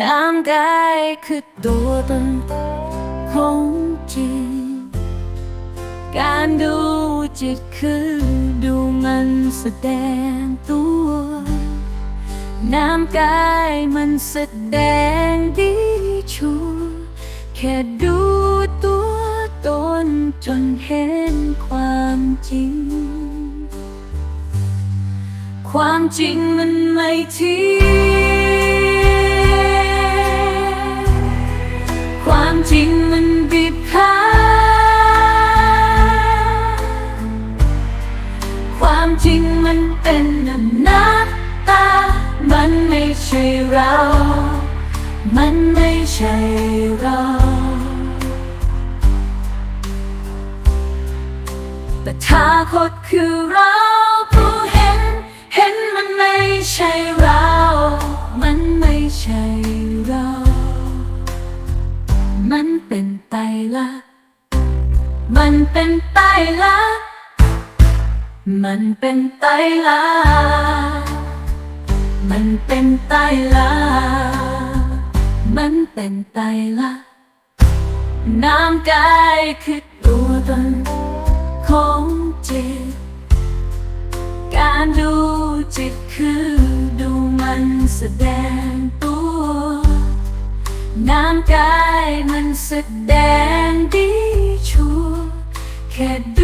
น้ำกายคือตัวตนของจริง การดูจิตคือดูมันแสดงตัว น้ำกายมันแสดงดีชัวแค่ดูตัวตนจนเห็นความจริง ความจริงมันไม่เที่ย จริงมันบีบคั้นความจริงมันเป็นอนัตตา มันไม่ใช่เรา มันไม่ใช่เราแต่ถ้าคตคือเราผู้เห็น เห็นมันไม่ใช่เรา มันไม่ใช่เรา มันเป็นไตลักษณ์มันเป็นไตลักษณ์มันเป็นไตลักษณ์มันเป็นไตลักษณ์มันเป็นไตลักษณ์น้ำกายคือตัวตนของจิต การดูจิตคือดูมันแสดง น้ำกายมันแสดงดีชัวแค่ดู